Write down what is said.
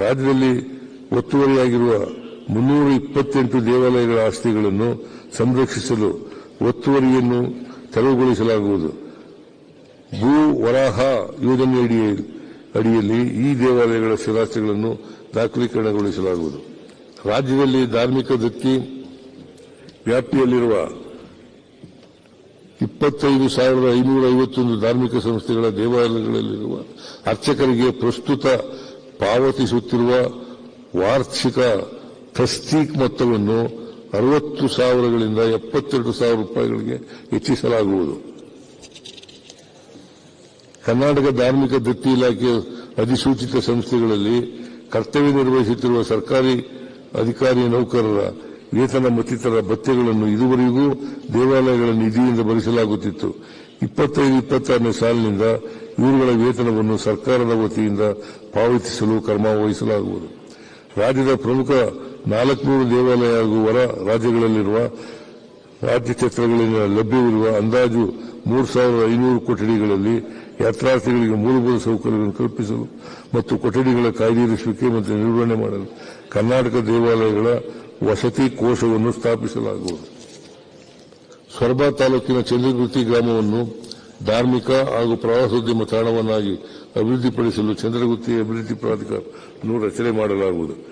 ರಾಜ್ಯದಲ್ಲಿ ಒತ್ತುವರಿಯಾಗಿರುವ ಮುನ್ನೂರ ಇಪ್ಪತ್ತೆಂಟು ದೇವಾಲಯಗಳ ಆಸ್ತಿಗಳನ್ನು ಸಂರಕ್ಷಿಸಲು ಒತ್ತುವರಿಯನ್ನು ತೆರವುಗೊಳಿಸಲಾಗುವುದು. ಭೂ ವರಾಹ ಯೋಜನೆ ಅಡಿಯಲ್ಲಿ ಈ ದೇವಾಲಯಗಳ ಸ್ಥಿರಾಸ್ತಿಗಳನ್ನು ದಾಖಲೀಕರಣಗೊಳಿಸಲಾಗುವುದು. ರಾಜ್ಯದಲ್ಲಿ ಧಾರ್ಮಿಕ ದತ್ತಿ ವ್ಯಾಪ್ತಿಯಲ್ಲಿರುವ ಇಪ್ಪತ್ತೈದು ಸಾವಿರದ ಐನೂರ ಐವತ್ತೊಂದು ಧಾರ್ಮಿಕ ಸಂಸ್ಥೆಗಳ ದೇವಾಲಯಗಳಲ್ಲಿರುವ ಅರ್ಚಕರಿಗೆ ಪ್ರಸ್ತುತ ಪಾವತಿಸುತ್ತಿರುವ ವಾರ್ಷಿಕ ತಸ್ತೀಕ್ ಮೊತ್ತವನ್ನು ಅರವತ್ತು ಸಾವಿರಗಳಿಂದ ಎಪ್ಪತ್ತೆರಡು ಸಾವಿರ ರೂಪಾಯಿಗಳಿಗೆ ಹೆಚ್ಚಿಸಲಾಗುವುದು. ಕರ್ನಾಟಕ ಧಾರ್ಮಿಕ ದತ್ತಿ ಇಲಾಖೆಯ ಅಧಿಸೂಚಿತ ಸಂಸ್ಥೆಗಳಲ್ಲಿ ಕರ್ತವ್ಯ ನಿರ್ವಹಿಸುತ್ತಿರುವ ಸರ್ಕಾರಿ ಅಧಿಕಾರಿ ನೌಕರರ ವೇತನ ಮತ್ತಿತರ ಭತ್ಯೆಗಳನ್ನು ಇದುವರೆಗೂ ದೇವಾಲಯಗಳ ನಿಧಿಯಿಂದ ಭರಿಸಲಾಗುತ್ತಿತ್ತು. ಇಪ್ಪತ್ತೈದು, ಇಪ್ಪತ್ತಾರನೇ ಸಾಲಿನಿಂದ ಇವರುಗಳ ವೇತನವನ್ನು ಸರ್ಕಾರದ ವತಿಯಿಂದ ಪಾವತಿಸಲು ಕ್ರಮ ವಹಿಸಲಾಗುವುದು. ರಾಜ್ಯದ ಪ್ರಮುಖ ನಾಲ್ಕುನೂರು ದೇವಾಲಯ ಹಾಗೂ ಹೊರ ರಾಜ್ಯಗಳಲ್ಲಿರುವ ರಾಜ್ಯ ಛತ್ರಗಳಿಂದ ಲಭ್ಯವಿರುವ ಅಂದಾಜು ಮೂರು ಸಾವಿರದ ಐನೂರು ಕೊಠಡಿಗಳಲ್ಲಿ ಯಾತ್ರಾರ್ಥಿಗಳಿಗೆ ಮೂಲಭೂತ ಸೌಕರ್ಯಗಳನ್ನು ಕಲ್ಪಿಸಲು ಮತ್ತು ಕೊಠಡಿಗಳ ಕಾಯ್ದಿರಿಸುವಿಕೆ ಮತ್ತು ನಿರ್ವಹಣೆ ಮಾಡಲು ಕರ್ನಾಟಕ ದೇವಾಲಯಗಳ ವಸತಿ ಕೋಶವನ್ನು ಸ್ಥಾಪಿಸಲಾಗುವುದು. ಸೊರಬ ತಾಲೂಕಿನ ಚಂದ್ರಗುತ್ತಿ ಗ್ರಾಮವನ್ನು ಧಾರ್ಮಿಕ ಹಾಗೂ ಪ್ರವಾಸೋದ್ಯಮ ತಾಣವನ್ನಾಗಿ ಅಭಿವೃದ್ಧಿಪಡಿಸಲು ಚಂದ್ರಗುತ್ತಿ ಅಭಿವೃದ್ಧಿ ಪ್ರಾಧಿಕಾರವನ್ನು ರಚನೆ ಮಾಡಲಾಗುವುದು.